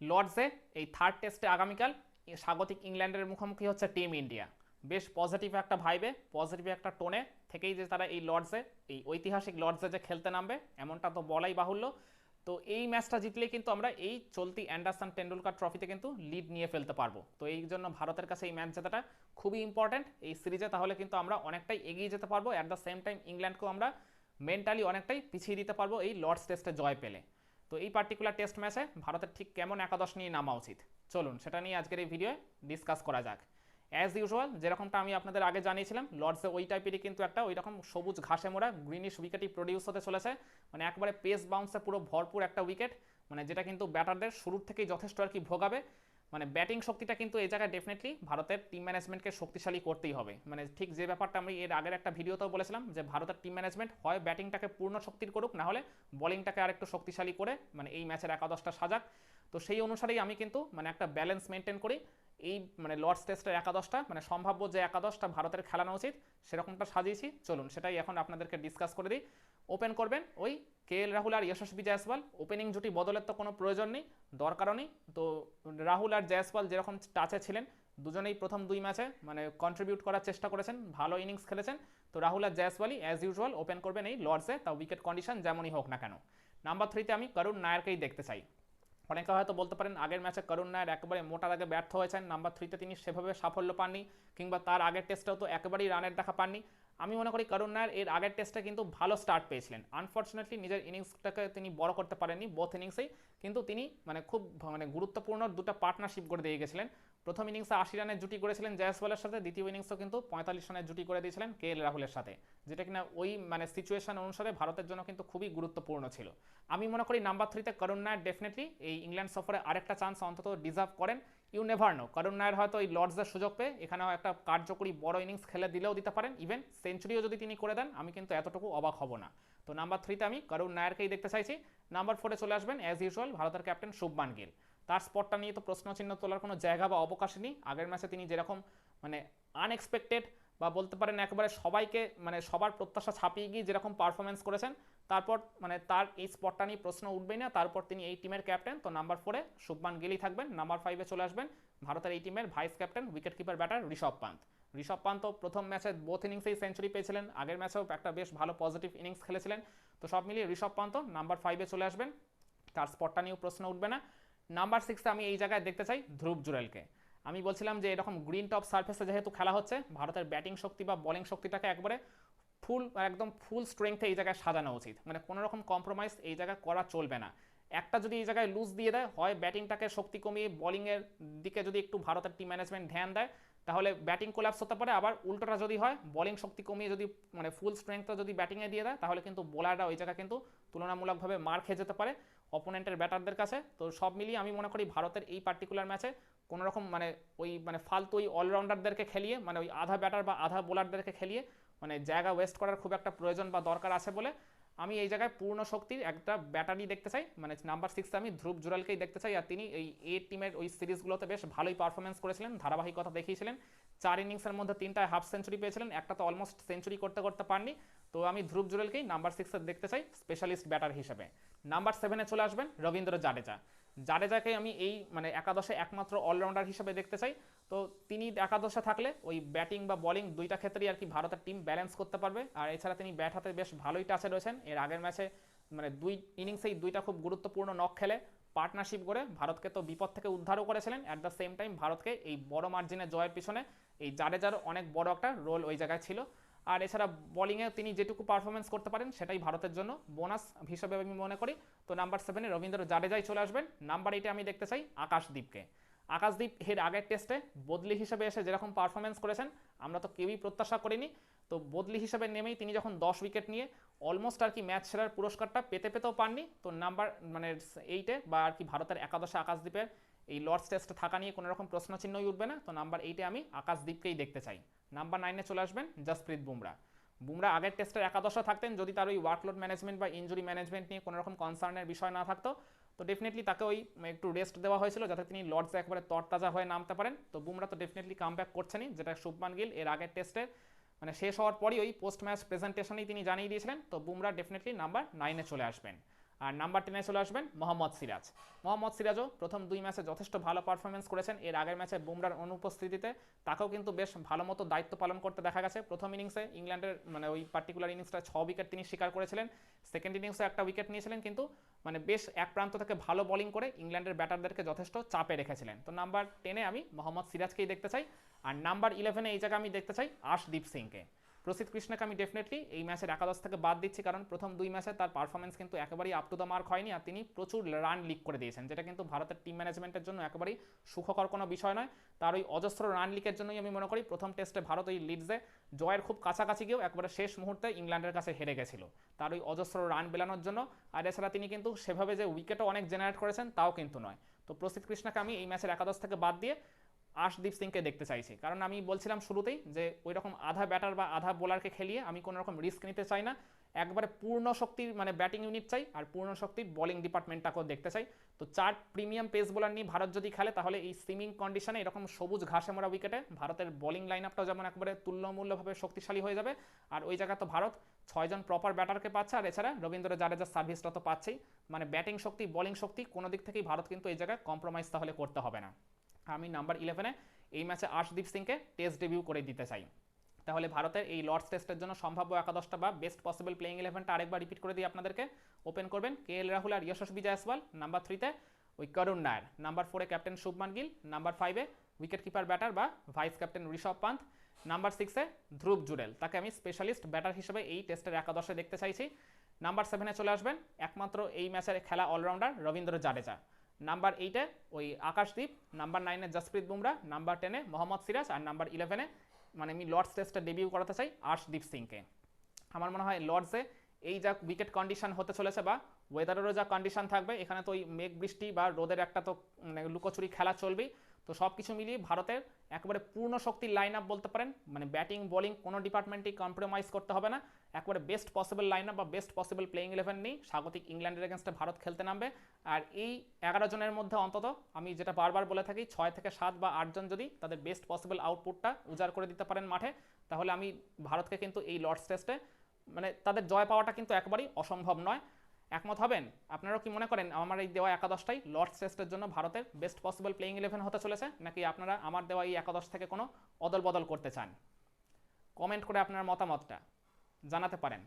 লর্ডসে এই থার্ড টেস্টে আগামীকাল স্বাগতিক ইংল্যান্ডের মুখোমুখি হচ্ছে টিম ইন্ডিয়া। বেশ পজিটিভ একটা ভাইবে পজিটিভ একটা টোনে থেকেই যে তারা এই লর্ডসে এই ঐতিহাসিক লর্ডসে যে খেলতে নামবে, এমনটা তো বলাই বাহুল্য। তো এই ম্যাচটা জিতলে কিন্তু আমরা এই চলতি অ্যান্ডারসন টেন্ডুলকার ট্রফিতে কিন্তু লিড নিয়ে ফেলতে পারব। তো এই জন্য ভারতের কাছে এই ম্যাচ জেতাটা খুবই ইম্পর্ট্যান্ট এই সিরিজে তাহলে কিন্তু আমরা অনেকটাই এগিয়ে যেতে পারব। অ্যাট দ্য সেম টাইম ইংল্যান্ডকেও আমরা মেন্টালি অনেকটাই পিছিয়ে দিতে পারব এই লর্ডস টেস্টে জয় পেলে। তো এই পার্টিকুলার টেস্ট ম্যাচে ভারতের ঠিক কেমন একাদশ নিয়ে নামা উচিত? চলুন, সেটা নিয়ে আজকের এই ভিডিওয়ে ডিসকাস করা যাক। অ্যাজ ইউজুয়াল যেরকমটা আমি আপনাদের আগে জানিয়েছিলাম লর্ডসে ওই টাইপেরই কিন্তু একটা ওই রকম সবুজ ঘাসে মোড়া গ্রিনিশ উইকেটই প্রডিউস হতে চলেছে। মানে একবারে পেস বাউন্সে পুরো ভরপুর একটা উইকেট মানে যেটা কিন্তু ব্যাটারদের শুরুর থেকেই যথেষ্ট আর কি ভোগাবে। মানে ব্যাটিং শক্তিটা কিন্তু এই জায়গায় ডেফিনেটলি ভারতের টিম ম্যানেজমেন্টকে শক্তিশালী করতেই হবে। মানে ঠিক যে ব্যাপারটা আমি এর আগের একটা ভিডিওতেও বলেছিলাম যে ভারতের টিম ম্যানেজমেন্ট হয় ব্যাটিংটাকে পূর্ণ শক্তির করুক, না হলে বলিংটাকে আরেকটু শক্তিশালী করে মানে এই ম্যাচের একাদশটা সাজাক। তো সেই অনুসারেই আমি কিন্তু মানে একটা ব্যালেন্স মেনটেন করি। এই মানে লর্ডস টেস্টের একাদশটা মানে সম্ভাব্য যে একাদশটা ভারতের খেলানো উচিত, সেরকমটা সাজিয়েছি। চলুন, সেটাই এখন আপনাদেরকে ডিসকাস করে দিই। ওপেন করবেন। ওই কে এল রাহুল আর যশস্বী জয়সওয়াল। ওপেনিং জুটি বদলের তো কোনো প্রয়োজন নেই, দরকারও নেই। তো রাহুল আর জয়সওয়াল যেরকম টাচে ছিলেন, দুজনেই প্রথম দুই ম্যাচে মানে কন্ট্রিবিউট করার চেষ্টা করেছেন, ভালো ইনিংস খেলেছেন। তো রাহুল আর জয়সওয়ালই অ্যাজ ইউজুয়াল ওপেন করবেন এই লর্ডসে তা উইকেট কন্ডিশন যেমনই হোক না কেন। নাম্বার থ্রিতে আমি করুণ নায়ারকেই দেখতে চাই। অনেকে হয়তো বলতে পারেন আগের ম্যাচে করুণ নায়ার একেবারে মোটা দাগে ব্যর্থ হয়েছেন নাম্বার থ্রিতে তিনি সেভাবে সাফল্য পাননি, কিংবা তার আগের টেস্টেও তো একেবারেই রানের দেখা পাননি। আমি মনে করি করুণ নায়ার এর আগের টেস্টে কিন্তু ভালো স্টার্ট পেয়েছিলেন। আনফর্চুনেটলি নিজের ইনিংসটাকে তিনি বড় করতে পারেননি বোথ ইনিংসেই কিন্তু তিনি মানে খুব মানে গুরুত্বপূর্ণ দুটো পার্টনারশিপ করে দিয়ে গেছিলেন। প্রথম ইনিংসে আশি রানের জুটি করেছিলেন জয়সওয়ালের সাথে, দ্বিতীয় ইনিংসও কিন্তু পঁয়তাল্লিশ রানের জুটি করে দিয়েছিলেন কে এল রাহুলের সাথে। যেটা কিনা ওই মানে সিচুয়েশন অনুসারে ভারতের জন্য কিন্তু খুবই গুরুত্বপূর্ণ ছিল। আমি মনে করি নাম্বার থ্রিতে করুণ নায়ার ডেফিনেটলি এই ইংল্যান্ড সফরে আরেকটা চান্স অন্তত ডিজার্ভ করেন। ইউ নেভার নো করুণ নায়ার হয়তো এই লর্ডসের সুযোগ পেয়ে এখানেও একটা কার্যকরী বড় ইনিংস খেলে দিলেও দিতে পারেন। ইভেন সেঞ্চুরিও যদি তিনি করে দেন, আমি কিন্তু এতটুকু অবাক হব না। তো নাম্বার থ্রিতে আমি করুণ নায়ারকেই দেখতে চাইছি। নাম্বার ফোরে চলে আসবেন অ্যাজ ইউজুয়াল ভারতের ক্যাপ্টেন শুভমান গিল। তার স্পটটা নিয়ে তো প্রশ্নচিহ্ন তোলার কোনো জায়গা বা অবকাশ নেই। আগের ম্যাচে তিনি যেরকম মানে আনএক্সপেক্টেড বা বলতে পারেন একেবারে সবাইকে মানে সবার প্রত্যাশা ছাপিয়ে গিয়ে যেরকম পারফরমেন্স করেছেন, তারপর মানে তার এই স্পটটা নিয়ে প্রশ্ন উঠবেই না। তারপর তিনি এই টিমের ক্যাপ্টেন তো নাম্বার ফোরে শুভমান গিলই থাকবেন নাম্বার ফাইভে চলে আসবেন ভারতের এই টিমের vice captain wicket keeper batter Rishabh Pant. Rishabh Pant প্রথম ম্যাচে বোথ ইনিংসেই সেঞ্চুরি পেয়েছিলেন, আগের ম্যাচেও একটা বেশ ভালো পজিটিভ ইনিংস খেলেছিলেন। তো সব মিলিয়ে ঋষভ পান্ত নাম্বার ফাইভে চলে আসবেন, তার স্পটটা নিয়েও প্রশ্ন উঠবে না। নাম্বার সিক্সে আমি এই জায়গায় দেখতে চাই ধ্রুব জুরেলকে। আমি বলছিলাম যে এরকম গ্রিন টপ সার্ফেসে যেহেতু খেলা হচ্ছে, ভারতের ব্যাটিং শক্তি বা বোলিং শক্তিটাকে একবারে ফুল একদম ফুল স্ট্রেংথে এই জায়গায় সাজানো উচিত। মানে কোনো রকম কম্প্রোমাইজ এই জায়গায় করা চলবে না। একটা যদি এই জায়গায় লুজ দিয়ে দেয়, হয় ব্যাটিংটাকে শক্তি কমিয়ে বোলিংয়ের দিকে যদি একটু ভারতের টিম ম্যানেজমেন্ট ধ্যান দেয়, তাহলে ব্যাটিং কোলাপস হতে পারে। আবার উল্টোটা যদি হয় বোলিং শক্তি কমিয়ে যদি মানে ফুল স্ট্রেংথটা যদি ব্যাটিংয়ে দিয়ে দেয়, তাহলে কিন্তু বোলাররা ওই জায়গায় কিন্তু তুলনামূলকভাবে মার খেয়ে যেতে পারে অপোনেন্টের ব্যাটারদের কাছে। তো সব মিলিয়ে আমি মনে করি ভারতের এই পার্টিকুলার ম্যাচে কোনো রকম মানে ওই মানে ফালতু ওই অলরাউন্ডারদেরকে খেলিয়ে মানে ওই আধা ব্যাটার বা আধা বোলারদেরকে খেলিয়ে মানে জায়গা ওয়েস্ট করার খুব একটা প্রয়োজন বা দরকার আছে বলে আমি এই জায়গায় পূর্ণ শক্তির একটা ব্যাটারি দেখতে চাই। মানে নাম্বার সিক্সে আমি ধ্রুব জুরালকেই দেখতে চাই। আর তিনি এই এ টিমের ওই সিরিজগুলোতে বেশ ভালোই পারফরমেন্স করেছিলেন ধারাবাহিকতা দেখিয়েছিলেন। চার ইনিংসের মধ্যে তিনটায় হাফ সেঞ্চুরি পেয়েছিলেন, একটা তো অলমোস্ট সেঞ্চুরি করতে করতে পারনি তো আমি ধ্রুব জুরেলকেই নাম্বার সিক্সে দেখতে চাই স্পেশালিস্ট ব্যাটার হিসেবে। নাম্বার সেভেনে চলে আসবেন রবীন্দ্র জাডেজা। জাডেজাকে আমি এই মানে একাদশে একমাত্র অলরাউন্ডার হিসেবে দেখতে চাই, তো তিনি একাদশে থাকলে ওই ব্যাটিং বা বলিং দুইটা ক্ষেত্রেই আর কি ভারতের টিম ব্যালেন্স করতে পারবে। আর এছাড়া তিনি ব্যাট হাতে বেশ ভালোই টাচে রয়েছেন। এর আগের ম্যাচে মানে দুই ইনিংসেই দুইটা খুব গুরুত্বপূর্ণ নক খেলে পার্টনারশিপ করে ভারতকে তো বিপদ থেকে উদ্ধারও করেছিলেন। অ্যাট দ্য সেম টাইম ভারতকে এই বড় মার্জিনে জয়ের পিছনে এই জাডেজার অনেক বড় একটা রোল ওই জায়গায় ছিল। আর এছাড়া বোলিংয়ে তিনি যেটুকু পারফরমেন্স করতে পারেন, সেটাই ভারতের জন্য বোনাস হিসেবে আমি মনে করি। তো নাম্বার সেভেনে রবীন্দ্র জাডেজাই চলে আসবেন। নাম্বার এইটে আমি দেখতে চাই আকাশদীপকে। আকাশদীপ এর আগের টেস্টে বদলি হিসেবে এসে যেরকম পারফরমেন্স করেছেন, আমরা তো কেউই প্রত্যাশা করিনি। তো বদলি হিসেবে নেমেই তিনি যখন দশ উইকেট নিয়ে অলমোস্ট আর কি ম্যাচ সেরার পুরস্কারটা পেতে পেতেও পাননি, তো নাম্বার মানে এইটে বা আর কি ভারতের একাদশে আকাশদীপের এই লর্ডস টেস্টে থাকা নিয়ে কোনো রকম প্রশ্নচিহ্নই উঠবে না। তো নাম্বার এইটে আমি আকাশদীপকেই দেখতে চাই। নাম্বার নাইনে চলে আসবেন জসপ্রীত বুমরা বুমরা আগের টেস্টের একাদশে থাকতেন, যদি তার ওই ওয়ার্কলোড ম্যানেজমেন্ট বা ইঞ্জুরি ম্যানেজমেন্ট নিয়ে কোনো রকম কনসার্নের বিষয় না থাকতো, তো ডেফিনেটলি তাকে ওই একটু রেস্ট দেওয়া হয়েছিল যাতে তিনি লর্ডসে একবারে তরতাজা হয়ে নামতে পারেন। তো বুমরা তো ডেফিনেটলি কাম ব্যাক করছেনই, যেটা শুভমান গিল এর আগের টেস্টে মানে শেষ হওয়ার পরই ওই পোস্ট ম্যাচ প্রেজেন্টেশনেই তিনি জানিয়ে দিয়েছিলেন। তো বুমরা ডেফিনেটলি নাম্বার নাইনে চলে আসবেন। আর নাম্বার টেনে চলে আসবেন মোহাম্মদ সিরাজ। মোহাম্মদ সিরাজও প্রথম দুই ম্যাচে যথেষ্ট ভালো পারফরমেন্স করেছেন। এর আগের ম্যাচে বুমরার অনুপস্থিতিতে তাকেও কিন্তু বেশ ভালো মতো দায়িত্ব পালন করতে দেখা গেছে। প্রথম ইনিংসে ইংল্যান্ডের মানে ওই পার্টিকুলার ইনিংসটা ছ উইকেট তিনি শিকার করেছিলেন। সেকেন্ড ইনিংসে একটা উইকেট নিয়েছিলেন কিন্তু মানে বেশ এক প্রান্ত থেকে ভালো বোলিং করে ইংল্যান্ডের ব্যাটারদেরকে যথেষ্ট চাপে রেখেছিলেন। তো নাম্বার টেনে আমি মোহাম্মদ সিরাজকেই দেখতে চাই। আর নাম্বার ইলেভেনে এই জায়গায় আমি দেখতে চাই আশদীপ সিংকে। প্রসিদ্ধ কৃষ্ণকে আমি ডেফিনেটলি এই ম্যাচের একাদশ থেকে বাদ দিচ্ছি, কারণ প্রথম দুই ম্যাচে তার পারফরমেন্স কিন্তু একেবারেই আপ টু দ্য মার্ক হয়নি আর তিনি প্রচুর রান লিক করে দিয়েছেন, যেটা কিন্তু ভারতের টিম ম্যানেজমেন্টের জন্য একেবারেই সুখকর কোনো বিষয় নয়। তার ওই অজস্র রান লিকের জন্যই আমি মনে করি প্রথম টেস্টে ভারত ওই লিডসে জয়ের খুব কাছাকাছি গিয়েও একবারে শেষ মুহূর্তে ইংল্যান্ডের কাছে হেরে গেছিল। তার ওই অজস্র রান বেলানোর জন্য আর এছাড়া তিনি কিন্তু সেভাবে যে উইকেটও অনেক জেনারেট করেছেন, তাও কিন্তু নয়। তো প্রসিদ্ধ কৃষ্ণকে আমি এই ম্যাচের একাদশ থেকে বাদ দিয়ে আশদীপ সিংকে দেখতে চাইছি। কারণ আমি বলছিলাম শুরুতেই যে ওই রকম আধা ব্যাটার বা আধা বোলারকে খেলিয়ে আমি কোনো রকম রিস্ক নিতে চাই না। একবারে পূর্ণ শক্তির মানে ব্যাটিং ইউনিট চাই আর পূর্ণ শক্তির বোলিং ডিপার্টমেন্টটাকেও দেখতে চাই। তো চার প্রিমিয়াম পেস বোলার নিয়ে ভারত যদি খেলে তাহলে এই সুইমিং কন্ডিশনে এরকম সবুজ ঘাসে মোড়া উইকেটে ভারতের বোলিং লাইন আপটাও যেমন একবারে তুল্যমূল্যভাবে শক্তিশালী হয়ে যাবে। আর ওই জায়গায় তো ভারত ছয়জন প্রপার ব্যাটারকে পাচ্ছে। আর এছাড়া রবীন্দ্র জাডেজার সার্ভিসটা তো পাচ্ছেই। মানে ব্যাটিং শক্তি বোলিং শক্তি কোনো দিক থেকেই ভারত কিন্তু এই জায়গায় কম্প্রোমাইজ তাহলে করতে হবে না। আমি নাম্বার ইলেভেনে এই ম্যাচে আশদীপ সিংকে টেস্ট ডেবিউ করে দিতে চাই। তাহলে ভারতের এই লর্ডস টেস্টের জন্য সম্ভাব্য একাদশটা বা বেস্ট পসিবল প্লেইং ইলেভেনটা আরেকবার রিপিট করে দিই আপনাদেরকে ওপেন করবেন। কে এল রাহুল আর যশস্বী জয়সওয়াল নাম্বার থ্রিতে ওই করুণ নায়ার। নাম্বার ফোরে ক্যাপ্টেন শুভমান গিল নাম্বার ফাইভে উইকেট কিপার ব্যাটার বা vice captain Rishabh Pant number সিক্সে ধ্রুব জুডেল। তাকে আমি স্পেশালিস্ট ব্যাটার হিসেবে এই টেস্টের একাদশে দেখতে চাইছি। নাম্বার সেভেনে চলে আসবেন, একমাত্র এই ম্যাচের খেলা অলরাউন্ডার রবীন্দ্র জাডেজা। নাম্বার এইটে ওই আকাশদীপ নাম্বার নাইনে জসপ্রীত বুমরা নাম্বার টেনে মোহাম্মদ সিরাজ আর নাম্বার ইলেভেনে মানে আমি লর্ডস টেস্টটা ডেবিউ করাতে চাই আর্শদীপ সিংকে আমার মনে হয় লর্ডসে এই যা উইকেট কন্ডিশন হতে চলেছে বা ওয়েদারেরও যা কন্ডিশন থাকবে, এখানে তো ওই মেঘ বৃষ্টি বা রোদের একটা তো মানে লুকোচুরি খেলা চলবেই। তো সব কিছু মিলিয়ে ভারতের একেবারে পূর্ণ শক্তির লাইন আপ বলতে পারেন মানে ব্যাটিং বোলিং কোনো ডিপার্টমেন্টেই কম্প্রোমাইজ করতে হবে না। একবারে বেস্ট পসিবল লাইন আপ বা বেস্ট পসিবল প্লেইং ইলেভেন নেই। স্বাগতিক ইংল্যান্ডের এগেনস্টে ভারত খেলতে নামবে। আর এই এগারো জনের মধ্যে অন্তত আমি যেটা বারবার বলে থাকি, ছয় থেকে সাত বা আটজন যদি তাদের বেস্ট পসিবল আউটপুটটা উজাড় করে দিতে পারেন মাঠে, তাহলে আমি ভারতকে কিন্তু এই লর্ডস টেস্টে মানে তাদের জয় পাওয়াটা কিন্তু একবারই অসম্ভব নয়। একমত হবেন? আপনারাও কি মনে করেন আমার এই দেওয়া একাদশটাই লর্ড টেস্টের জন্য ভারতের বেস্ট পসিবল প্লেইং ইলেভেন হতে চলেছে, নাকি আপনারা আমার দেওয়া এই একাদশ থেকে কোনো অদল বদল করতে চান? কমেন্ট করে আপনার মতামতটা জানাতে পারেন।